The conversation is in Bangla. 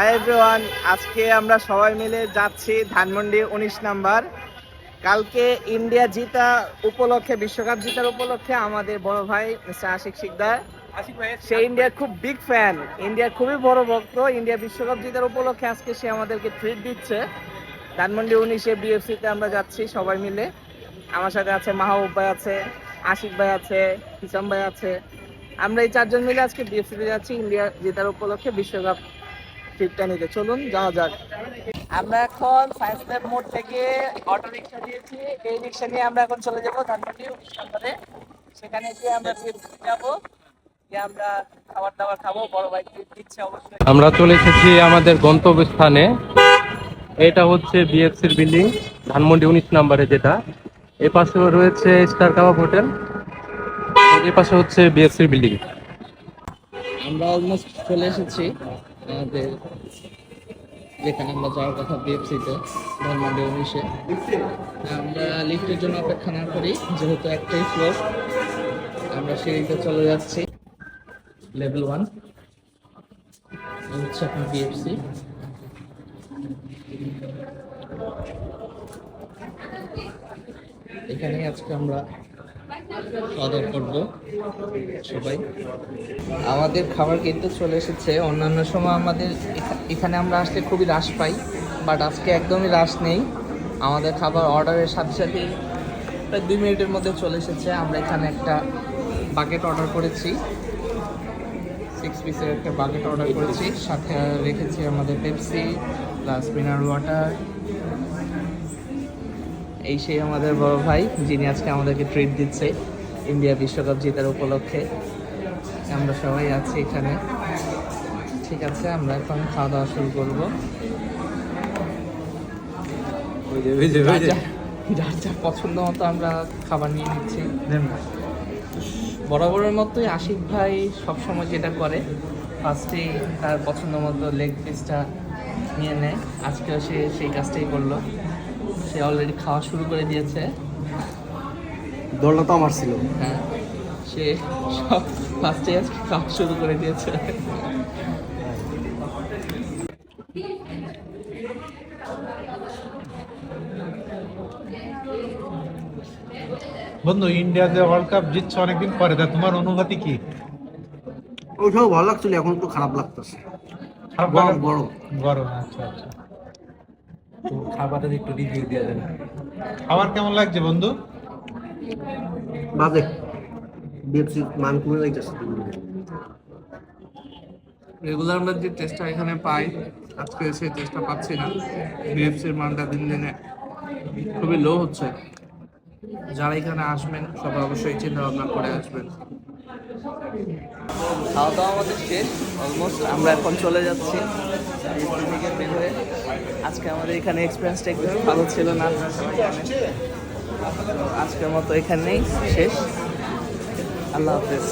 হাই এভরিওয়ান আজকে আমরা সবাই মিলে যাচ্ছি ধানমন্ডি উনিশ নাম্বার। কালকে ইন্ডিয়া জিতা উপলক্ষে বিশ্বকাপ জিতার উপলক্ষে আমাদের বড় ভাই মিস্টার আশিক শিকদার। সে ইন্ডিয়ার খুব বিগ ফ্যান ইন্ডিয়ার খুবই বড় ভক্ত ইন্ডিয়া বিশ্বকাপ জিতার উপলক্ষে আজকে সে আমাদেরকে ট্রিট দিচ্ছে। ধানমন্ডি উনিশে বিএফসিতে আমরা যাচ্ছি সবাই মিলে। আমার সাথে আছে মাহবুব ভাই আছে আশিক ভাই আছে হিসাম ভাই আছে। আমরা এই চারজন মিলে আজকে বিএফসিতে যাচ্ছি ইন্ডিয়া জেতার উপলক্ষে বিশ্বকাপ ট্রিপটা নিতে। চলুন যাওয়া যাক। আমরা এখন সায়েন্স ল্যাব মোড় থেকে অটো রিক্সা দিয়েছি। এই রিক্সা নিয়ে আমরা এখন চলে যাব ধানমন্ডি উনিশ নম্বরে সেখানে গিয়ে আমরা যাব গিয়ে আমরা খাবার দাবার খাব বড় ভাই দিচ্ছে অবশ্যই। আমরা চলে এসেছি আমাদের গন্তব্যস্থানে। এটা হচ্ছে বিএফসির বিল্ডিং ধানমন্ডি উনিশ নাম্বারে যেটা। এ পাশে রয়েছে স্টার কাবাব হোটেল এ পাশে হচ্ছে বিএফসির বিল্ডিং আমরা অলমোস্ট চলে এসেছি। আমাদের যেখানে আমরা যাওয়ার কথা বিএফসিতে ধানমন্ডি উনিশে আমরা লিফটের জন্য অপেক্ষা না করি, যেহেতু একটাই ফ্লোর আমরা সিঁড়িতে চলে যাচ্ছি। লেভেল ওয়ান হচ্ছে আপনার বিএফসি। এখানেই আজকে আমরা দাওয়া করব সবাই। আমাদের খাবার কিন্তু চলে এসেছে। অন্যান্য সময় আমাদের এখানে আমরা আসলে খুবই হ্রাস পাই বাট আজকে একদমই হ্রাস নেই। আমাদের খাবার অর্ডারের সাথে সাথে প্রায় দুই মিনিটের মধ্যে চলে এসেছে। আমরা এখানে একটা বাকেট অর্ডার করেছি। সিক্স পিসের একটা বাকেট অর্ডার করেছি। সাথে রেখেছি আমাদের পেপসি প্লাস মিনারেল ওয়াটার এই সেই আমাদের বড় ভাই যিনি আজকে আমাদেরকে ট্রিট দিচ্ছে ইন্ডিয়া বিশ্বকাপ জেতার উপলক্ষে। আমরা সবাই আছি এখানে। ঠিক আছে আমরা এখন খাওয়া দাওয়া শুরু করব। যার যা- যার পছন্দ মতো আমরা খাবার নিয়ে নিচ্ছি। বরাবরের মতোই আশিক ভাই সবসময় যেটা করে ফার্স্টে তার পছন্দ মতো লেগ পিসটা নিয়ে নেয়। আজকেও সে সেই কাজটাই করল। সে অলরেডি খাওয়া শুরু করে দিয়েছে। দলটা তো আমার ছিল। হ্যাঁ সে সব ফার্স্টে আজকে খাওয়া শুরু করে দিয়েছে। বন্ধু ইন্ডিয়া যে ওয়ার্ল্ড কাপ জিতছে অনেকদিন পরে তা তোমার অনুভূতি কি? ওইসব ভালো লাগছিল এখন একটু খারাপ লাগতেছে। খারাপ? গরম। গরম আচ্ছা আচ্ছা। খাবারের একটু রিভিউ দেওয়া যাবে খাবার কেমন লাগছে বন্ধু? বাজে। বিএফসি মান কমে যাইতেছে। রেগুলার আমরা যে টেস্টটা এখানে পাই আজকে সেই টেস্টটা পাচ্ছি না। বিএফসির মানটা দিন দিনে খুবই লো হচ্ছে। যারা এখানে আসবেন সবাই অবশ্যই চিন্তা ভাবনা করে আসবেন। খাওয়া দাওয়া আমাদের শেষ অলমোস্ট আমরা এখন চলে যাচ্ছি থেকে বের হয়ে। আজকে আমাদের এখানে এক্সপিরিয়েন্সটা একটু ভালো ছিল না। আজকের মতো এখানেই শেষ। আল্লাহ হাফেজ।